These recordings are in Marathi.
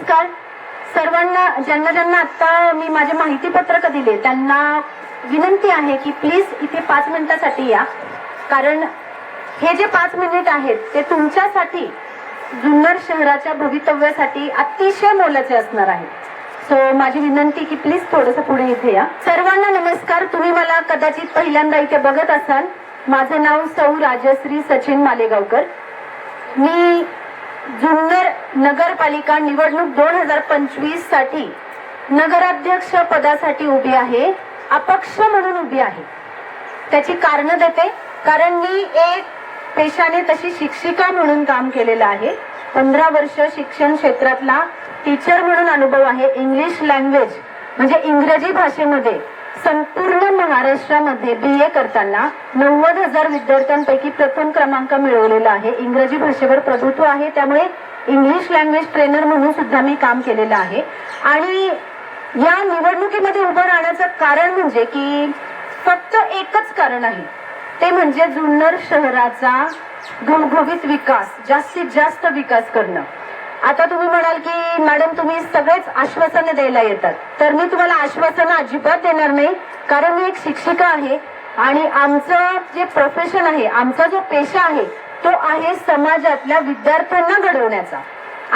नमस्कार. सर्वांना ज्यांना ज्यांना आता मी माझे माहिती पत्रक दिले त्यांना विनंती आहे की प्लीज इथे पाच मिनिटासाठी या. कारण हे जे पाच मिनिट आहेत ते तुमच्यासाठी जुन्नर शहराच्या भवितव्यासाठी अतिशय मोलाचे असणार आहे. सो माझी विनंती की प्लीज थोडस पुढे इथे या. सर्वांना नमस्कार. तुम्ही मला कदाचित पहिल्यांदा इथे बघत असाल. माझं नाव सौ राजश्री सचिन मालेगावकर. मी जुन्नर नगरपालिका निवडणूक दोन हजार पंचवीससाठी नगराध्यक्ष पदासाठी उभी आहे अपक्ष म्हणून उभी आहे. त्याची कारण देते कारण मी एक पेशाने तशी शिक्षिका म्हणून काम केलेलं आहे. पंधरा वर्ष शिक्षण क्षेत्रातला टीचर म्हणून अनुभव आहे. इंग्लिश लँग्वेज म्हणजे इंग्रजी भाषेमध्ये संपूर्ण महाराष्ट्रामध्ये बी ए करताना नव्वद हजार विद्यार्थ्यांपैकी प्रथम क्रमांक मिळवलेला आहे. इंग्रजी भाषेवर प्रभुत्व आहे त्यामुळे इंग्लिश लँग्वेज ट्रेनर म्हणून सुद्धा मी काम केलेलं आहे. आणि या निवडणुकीमध्ये उभं राहण्याचं कारण म्हणजे की फक्त एकच कारण आहे. ते म्हणजे जुन्नर शहराचा घवघवीत विकास जास्तीत जास्त विकास करणं. आता तुम्ही म्हणाल की मॅडम तुम्ही सगळेच आश्वासनं द्यायला येतात. तर मी तुम्हाला आश्वासनं अजिबात देणार नाही कारण मी एक शिक्षिका आहे आणि आमचं जे प्रोफेशन आहे आमचा जो पेशा आहे तो आहे समाजातल्या विद्यार्थ्यांना घडवण्याचा.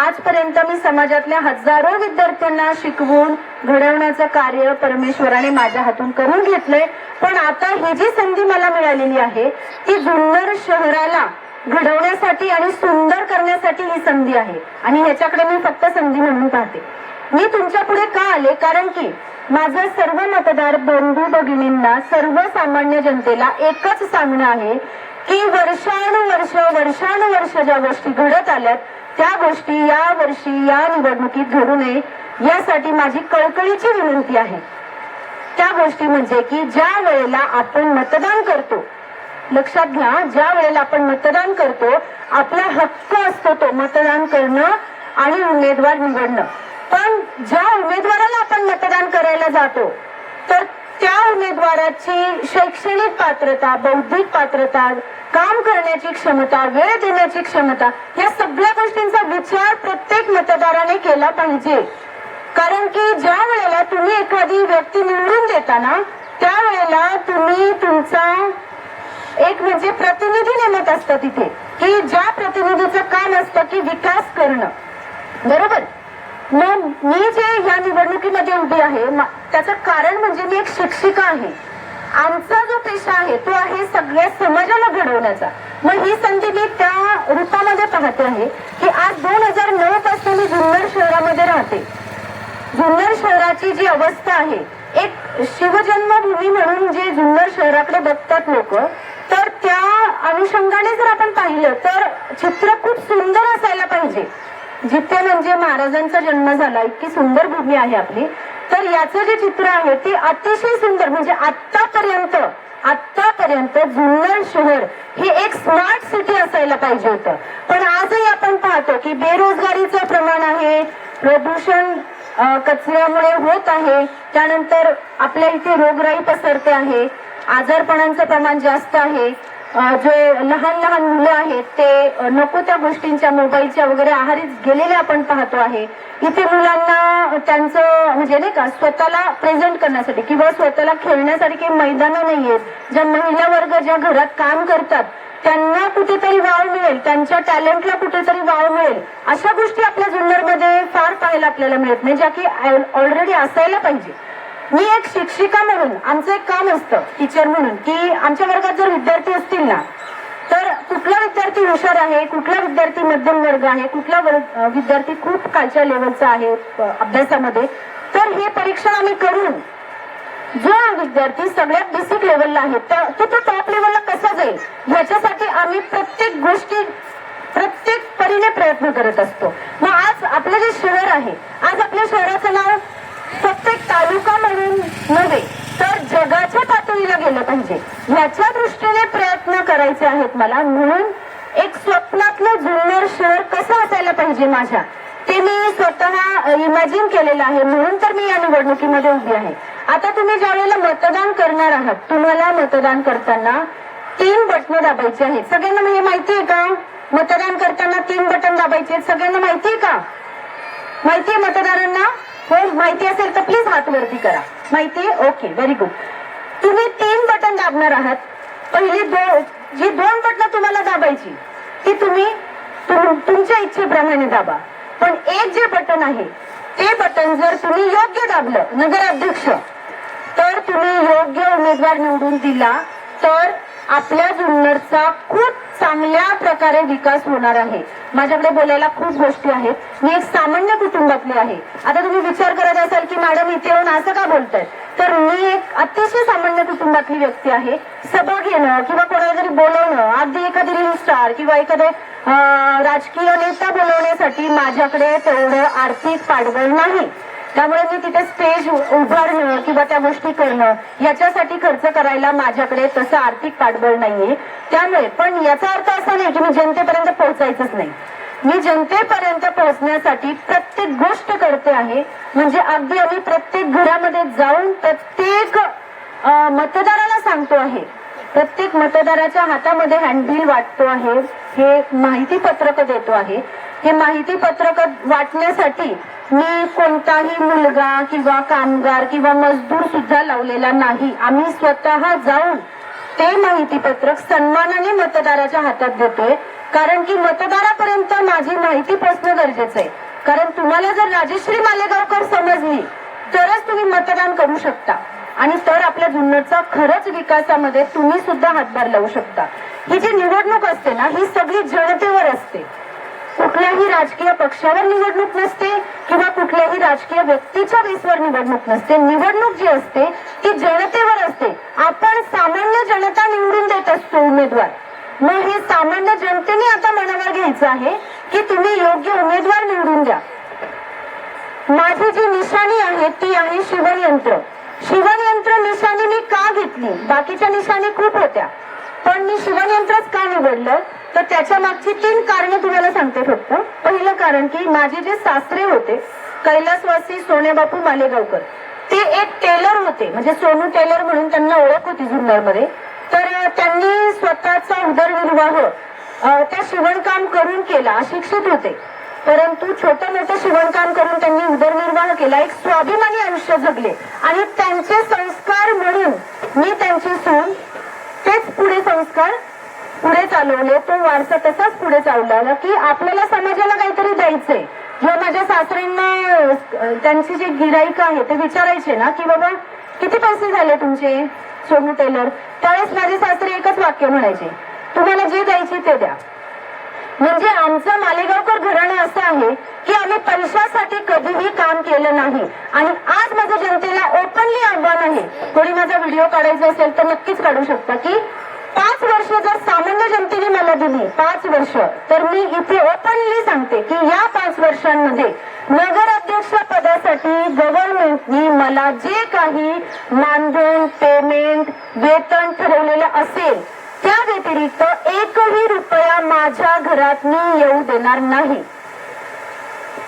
आजपर्यंत मी समाजातल्या हजारो विद्यार्थ्यांना शिकवून घडवण्याचं कार्य परमेश्वराने माझ्या हातून करून घेतलंय. पण आता ही जी संधी मला मिळालेली आहे ती जुन्नर शहराला घडवण्यासाठी आणि सुंदर करण्यासाठी ही संधी आहे. आणि ह्याच्याकडे मी फक्त संधी म्हणून पाहते. मी तुमच्यापुढे का आले? कारण की माझं सर्व मतदार बंधू भगिनींना सर्वसामान्य जनतेला एकच सांगणं आहे की वर्षानुवर्ष वर्षानुवर्ष ज्या गोष्टी घडत आल्यात त्या गोष्टी या वर्षी या निवडणुकीत घडू नये यासाठी माझी कळकळीची विनंती आहे. त्या गोष्टी म्हणजे की ज्या वेळेला आपण मतदान करतो लक्षात घ्या ज्या वेळेला आपण मतदान करतो आपला हक्क असतो तो मतदान करणं आणि उमेदवार निवडणं. पण ज्या उमेदवाराला आपण मतदान करायला जातो तर त्या उमेदवाराची शैक्षणिक पात्रता बौद्धिक पात्रता काम करण्याची क्षमता वेळ देण्याची क्षमता या सगळ्या गोष्टींचा विचार प्रत्येक मतदाराने केला पाहिजे. कारण की ज्या वेळेला तुम्ही एखादी व्यक्ती निवडून देताना त्यावेळेला तुम्ही तुमचा एक म्हणजे प्रतिनिधी नेमत असतं तिथे. की ज्या प्रतिनिधीचं काम असतं की विकास करणं. बरोबर? मग मी जे या निवडणुकीमध्ये उभी आहे त्याचं कारण म्हणजे मी एक शिक्षिका आहे. आमचा जो पेशा आहे तो आहे सगळ्या समाजाला घडवण्याचा. मग ही संधी मी त्या रूपामध्ये पाहते आहे की आज दोन हजार नऊ पासून मी जुन्नर शहरामध्ये राहते. जुन्नर शहराची जी अवस्था आहे एक शिवजन्मभूमी म्हणून जे जुन्नर शहराकडे बघतात लोक तर त्या अनुषंगाने जर आपण पाहिलं तर चित्र खूप सुंदर असायला पाहिजे. जिथे म्हणजे महाराजांचा जन्म झाला इतकी सुंदर भूमी आहे आपली. तर याचं जे चित्र आहे ते अतिशय सुंदर म्हणजे आतापर्यंत आतापर्यंत जुन्नर शहर हे एक स्मार्ट सिटी असायला पाहिजे होतं. पण आजही आपण पाहतो की बेरोजगारीचं प्रमाण आहे प्रदूषण कचऱ्यामुळे होत आहे त्यानंतर आपल्या इथे रोगराई पसरते आहे. आजारपणांचं प्रमाण जास्त आहे. जे लहान लहान मुलं आहेत ते नको त्या गोष्टींच्या मोबाईलच्या वगैरे आहारी गेलेले आपण पाहतो आहे. इथे मुलांना त्यांचं म्हणजे नाही का स्वतःला प्रेझेंट करण्यासाठी किंवा स्वतःला खेळण्यासाठी काही मैदानं नाही आहेत. ज्या महिला वर्ग ज्या घरात काम करतात त्यांना कुठेतरी वाव मिळेल त्यांच्या टॅलेंटला कुठेतरी वाव मिळेल अशा गोष्टी आपल्या जुन्नरमध्ये फार पाहायला आपल्याला मिळत नाही ज्या की ऑलरेडी असायला पाहिजे. मी एक शिक्षिका म्हणून आमचं एक काम असतं टीचर म्हणून की आमच्या वर्गात जर विद्यार्थी असतील ना तर कुठला विद्यार्थी हुशार आहे कुठला विद्यार्थी मध्यम वर्ग आहे कुठला वर्ग- विद्यार्थी खूप कालच्या लेवलचा आहे अभ्यासामध्ये तर हे परीक्षण आम्ही करून जो विद्यार्थी सगळ्यात बेसिक लेवलला आहे तर तो तो टॉप लेवलला कसा जाईल ह्याच्यासाठी आम्ही प्रत्येक गोष्टी प्रत्येक परीने प्रयत्न करत असतो. मग आज आपलं जे शहर आहे आज आपल्या शहराचं नाव प्रत्येक तालुका म्हणून नव्हे तर जगाच्या पातळीला गेलं पाहिजे. ह्याच्या दृष्टीने प्रयत्न करायचे आहेत मला. म्हणून एक स्वप्नातलं जुन्नर शहर कसं असायला पाहिजे माझ्या ते मी स्वतः इमॅजिन केलेलं आहे. म्हणून तर मी या निवडणुकीमध्ये उभी आहे. आता तुम्ही ज्या वेळेला मतदान करणार आहात तुम्हाला मतदान करताना तीन बटन दाबायची आहेत. सगळ्यांना हे माहिती आहे का? मतदान करताना तीन बटन दाबायचे आहेत. सगळ्यांना माहिती आहे का? माहितीये मतदारांना? हो माहिती असेल तर प्लीज हात वरती करा. माहिती ओके व्हेरी गुड तुम्ही तीन बटन दाबणार आहात. पहिली दोन जी दोन बटन तुम्हाला दाबायची ती तुम्ही तुम- तुमच्या इच्छेप्रमाणे दाबा. पण एक जे बटन आहे ते बटन जर तुम्ही योग्य दाबलं नगराध्यक्ष तर तुम्ही योग्य उमेदवार निवडून दिला तर आपल्या जुन्नरचा खूप चांगल्या प्रकारे विकास होणार आहे. माझ्याकडे बोलायला खूप गोष्टी आहेत. मी एक सामान्य कुटुंबातली आहे. आता तुम्ही विचार करत असाल की मॅडम इथे येऊन असं का बोलताय? तर मी एक अतिशय सामान्य कुटुंबातली व्यक्ती आहे. सभा घेणं किंवा कोणाला तरी बोलवणं अगदी एखादी रील स्टार किंवा एखादे राजकीय नेता बोलवण्यासाठी माझ्याकडे तेवढं आर्थिक पाठबळ नाही. त्यामुळे मी तिथे स्टेज उभारणं किंवा त्या गोष्टी करणं याच्यासाठी खर्च करायला माझ्याकडे तसं आर्थिक पाठबळ नाहीये. त्यामुळे पण याचा अर्थ असा नाही की मी जनतेपर्यंत पोहोचायचंच नाही. मी जनतेपर्यंत पोहोचण्यासाठी प्रत्येक गोष्ट करते आहे. म्हणजे अगदी आम्ही प्रत्येक घरामध्ये जाऊन प्रत्येक मतदाराला सांगतो आहे. प्रत्येक मतदाराच्या हातामध्ये हँडबिल वाटतो आहे. हे माहिती पत्रक देतो आहे. हे माहिती पत्रक वाटण्यासाठी मी कोणताही मुलगा किंवा कामगार किंवा मजदूर सुद्धा लावलेला नाही. आम्ही स्वतः जाऊन ते माहिती पत्रक सन्मानाने मतदाराच्या हातात देतोय कारण की मतदारापर्यंत माझी माहिती पोहोचणं गरजेचं आहे. कारण तुम्हाला जर राजश्री मालेगावकर समजली तरच तुम्ही मतदान करू शकता. आणि तर आपल्या जुन्नरचा खरंच विकासामध्ये तुम्ही सुद्धा हातभार लावू शकता. ही जी निवडणूक असते ना ही सगळी जनतेवर असते. कुठल्याही राजकीय पक्षावर निवडणूक नसते किंवा कुठल्याही राजकीय व्यक्तीच्या बेसवर निवडणूक नसते. निवडणूक जी असते ती जनतेवर असते. आपण सामान्य जनता निवडून देत असतो उमेदवार. मग हे सामान्य जनतेने आता मनावर घ्यायचं आहे की तुम्ही योग्य उमेदवार निवडून द्या. माझी जी निशाणी आहे ती आहे शिवणयंत्र शिवणयंत्र निशाणी मी का घेतली? बाकीच्या निशाणी खूप होत्या. पण मी शिवणयंत्रच का निवडलं? तर त्याच्या मागची तीन कारण तुम्हाला सांगते फक्त. पहिलं कारण की माझे जे सासरे होते कैलासवासी सोनेबापू मालेगावकर ते एक टेलर होते. म्हणजे सोनू टेलर म्हणून त्यांना ओळख होती जुन्नरमध्ये. तर त्यांनी स्वतःचा उदरनिर्वाह त्या शिवणकाम करून केला अशिक्षित होते. परंतु छोटं मोठं शिवणकाम करून त्यांनी उदरनिर्वाह केला. एक स्वाभिमानी आयुष्य जगले. आणि त्यांचे संस्कार म्हणून मी त्यांची सून तेच पुढे संस्कार पुढे चालवले तो वारसा तसाच पुढे चालवला की आपल्याला समाजाला काहीतरी द्यायचंय. किंवा माझ्या सासऱ्यांना त्यांची जे गिराईक आहे ते विचारायचे ना की बाबा किती पैसे झाले तुमचे सोनू टेलर? त्यावेळेस माझे सासरे एकच वाक्य म्हणायचे तुम्हाला जे द्यायचे ते द्या. म्हणजे आमचं मालेगावकर घराणं असं आहे की आम्ही पैशासाठी कधीही काम केलं नाही. आणि आज माझं जनतेला ओपनली आव्हान आहे. कोणी माझा व्हिडिओ काढायचा असेल तर नक्कीच काढू शकता की पाच वर्ष जर सामान्य जनतेने मला दिली पाच वर्ष तर मी इथे ओपनली सांगते की या पाच वर्षांमध्ये नगराध्यक्ष पदासाठी गव्हर्नमेंटनी मला जे काही मानधन पेमेंट वेतन ठरवलेलं असेल त्या व्यतिरिक्त एकही रुपया माझ्या घरात मी येऊ देणार नाही.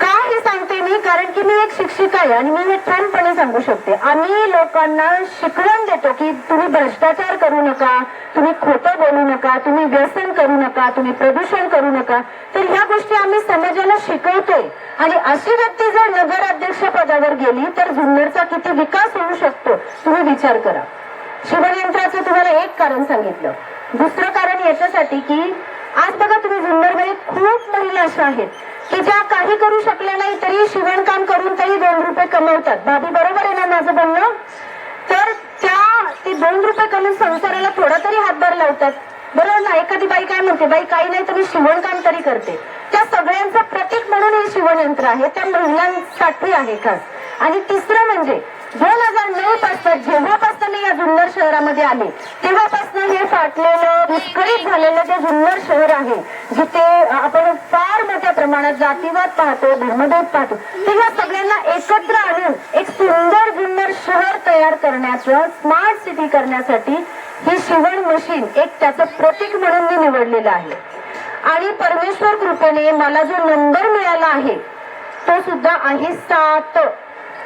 का हे सांगते मी? कारण की मी एक शिक्षिका आहे आणि मी हे ठामपणे सांगू शकते. आम्ही लोकांना शिकवण देतो की तुम्ही भ्रष्टाचार करू नका तुम्ही खोटं बोलू नका तुम्ही व्यसन करू नका तुम्ही प्रदूषण करू नका. तर ह्या गोष्टी आम्ही समाजाला शिकवतोय. आणि अशी व्यक्ती जर नगराध्यक्ष पदावर गेली तर जुन्नरचा किती विकास होऊ शकतो तुम्ही विचार करा. शिवयंत्राचं तुम्हाला एक कारण सांगितलं. दुसरं कारण याच्यासाठी की आज बघा तुम्ही जुन्नरमध्ये खूप महिला अशा आहेत. की ज्या काही करू शकल्या नाही तरी शिवणकाम करून तरी दोन रुपये कमवतात. भाभी बरोबर आहे ना माझं बोलणं? तर त्या ते दोन रुपये कमवून संसाराला थोडा तरी हातभार लावतात. बरोबर ना? एखादी बाई काय म्हणते बाई काही नाही तर मी शिवणकाम तरी करते. त्या सगळ्यांचं प्रतीक म्हणून हे शिवणयंत्र आहे. त्या महिलांसाठी आहे खास. आणि तिसरं म्हणजे दोन हजार नऊ पासून जेव्हापासून जुन्नर शहरामध्ये आले. तेव्हापासून हे फाटलेलं विस्कळीत झालेलं जे जुन्नर शहर आहे जिथे आपण फार मोठ्या प्रमाणात जातीवाद पाहतो धर्मभेद पाहतो तेव्हा सगळ्यांना एकत्र आणून एक सुंदर जुन्नर शहर तयार करण्याचं स्मार्ट सिटी करण्यासाठी ही शिवण मशीन एक त्याचं प्रतीक म्हणून मी निवडलेलं आहे. आणि परमेश्वर कृपेने मला जो नंबर मिळाला आहे तो सुद्धा आहे सात.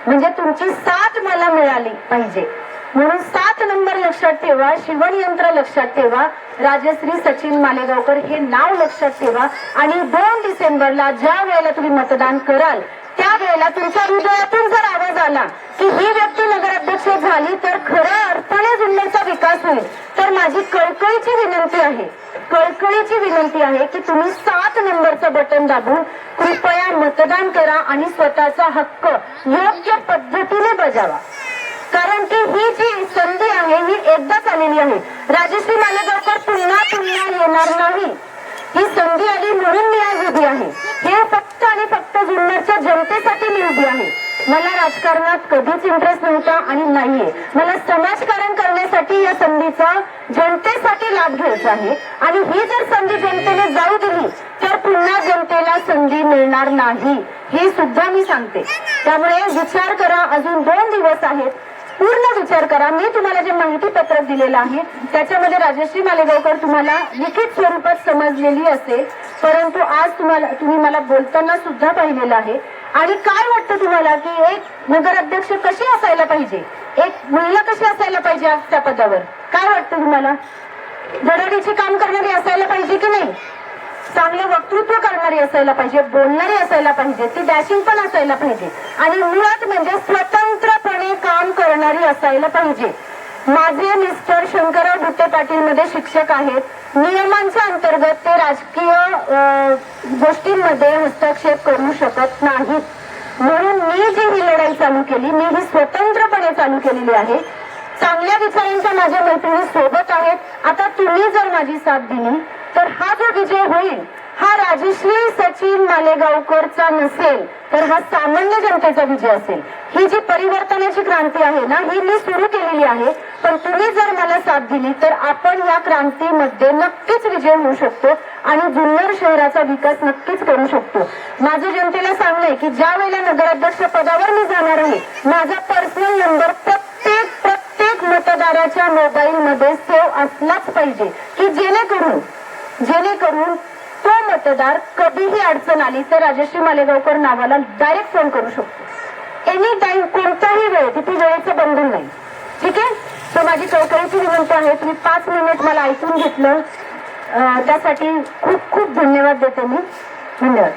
म्हणजे तुमची साथ मला मिळाली पाहिजे. म्हणून सात नंबर लक्षात ठेवा शिवणयंत्र लक्षात ठेवा. राजश्री सचिन मालेगावकर हे नाव लक्षात ठेवा. आणि दोन डिसेंबरला ज्या वेळेला तुम्ही मतदान कराल त्यावेळेला तुमच्या हृदयातून जर आवाज आला की ही व्यक्ती नगराध्यक्ष झाली तर खऱ्या अर्थाने जिल्ह्याचा विकास होईल. तर माझी कळकळीची विनंती आहे कळकळीची विनंती आहे की तुम्ही सात नंबरचं बटन दाबून कृपया मतदान करा आणि स्वतःचा हक्क योग्य पद्धतीने बजावा. कारण की ही जी संधी आहे ही एकदाच आलेली आहे. राजश्री मालेगावकर पुन्हा पुन्हा येणार नाही. ही संधी आली म्हणून मी आज उभी आहे. हे फक्त आणि फक्त जुन्नरच्या जनतेसाठी मी उभी आहे. मला राजकारणात कधीच इंटरेस्ट नव्हता आणि नाहीये. मला समाजकारण करण्यासाठी या संधीचा जनतेसाठी लाभ घ्यायचा आहे. आणि ही जर संधी जनतेने जाऊ दिली तर पुन्हा जनतेला संधी मिळणार नाही. हे सुद्धा मी सांगते. त्यामुळे विचार करा अजून दोन दिवस आहेत. पूर्ण विचार करा. मी तुम्हाला जे माहिती पत्रक दिलेलं आहे त्याच्यामध्ये राजश्री मालेगावकर तुम्हाला लिखित स्वरूपात समजलेली असेल परंतु आज तुम्हाला तुम्ही मला बोलताना सुद्धा पाहिलेलं आहे. आणि काय वाटतं तुम्हाला की एक नगराध्यक्ष कशी असायला पाहिजे? एक महिला कशी असायला पाहिजे आज त्या पदावर? काय वाटतं तुम्हाला? धडाडीचे काम करणारी असायला पाहिजे की नाही? चांगले वक्तृत्व करणारी असायला पाहिजे बोलणारी असायला पाहिजे ती डॅशिंग पण असायला पाहिजे. आणि मुळात म्हणजे स्वतंत्रपणे करणारी असायला पाहिजे. माझे मिस्टर शंकरराव भुते पाटील मध्ये शिक्षक आहेत. नियमांच्या अंतर्गत ते राजकीय गोष्टींमध्ये हस्तक्षेप करू शकत नाहीत. म्हणून मी जी ही लढाई चालू केली मी ही स्वतंत्रपणे चालू केलेली आहे. चांगल्या विचारांच्या माझ्या मैत्रिणी सोबत आहेत. आता तुम्ही जर माझी साथ दिली तर हा जो विजय होईल हा राजश्री सचिन मालेगावकरचा नसेल तर हा सामान्य जनतेचा विजय असेल. ही जी परिवर्तनाची क्रांती आहे ना ही मी सुरू केलेली आहे. पण तुम्ही जर मला साथ दिली तर आपण या क्रांतीमध्ये नक्कीच विजय होऊ शकतो आणि जुन्नर शहराचा विकास नक्कीच करू शकतो. माझं जनतेला सांगणं की ज्या वेळेला नगराध्यक्ष पदावर मी जाणार आहे माझा पर्सनल नंबर प्रत्येक प्रत्येक मतदाराच्या मोबाईल मध्ये सेव्ह असलाच पाहिजे की जेणेकरून जेणेकरून मतदार कधीही अडचण आली तर राजश्री मालेगावकर नावाला डायरेक्ट फोन करू शकतो. एनी टाइम कोणताही वेळ तिथे वेळेचं बंधन नाही. ठीक आहे? तर माझी कळकळीची विनंती आहे तुम्ही पाच मिनिट मला ऐकून घेतलं. त्यासाठी खूप खूप धन्यवाद देते मी. धन्यवाद.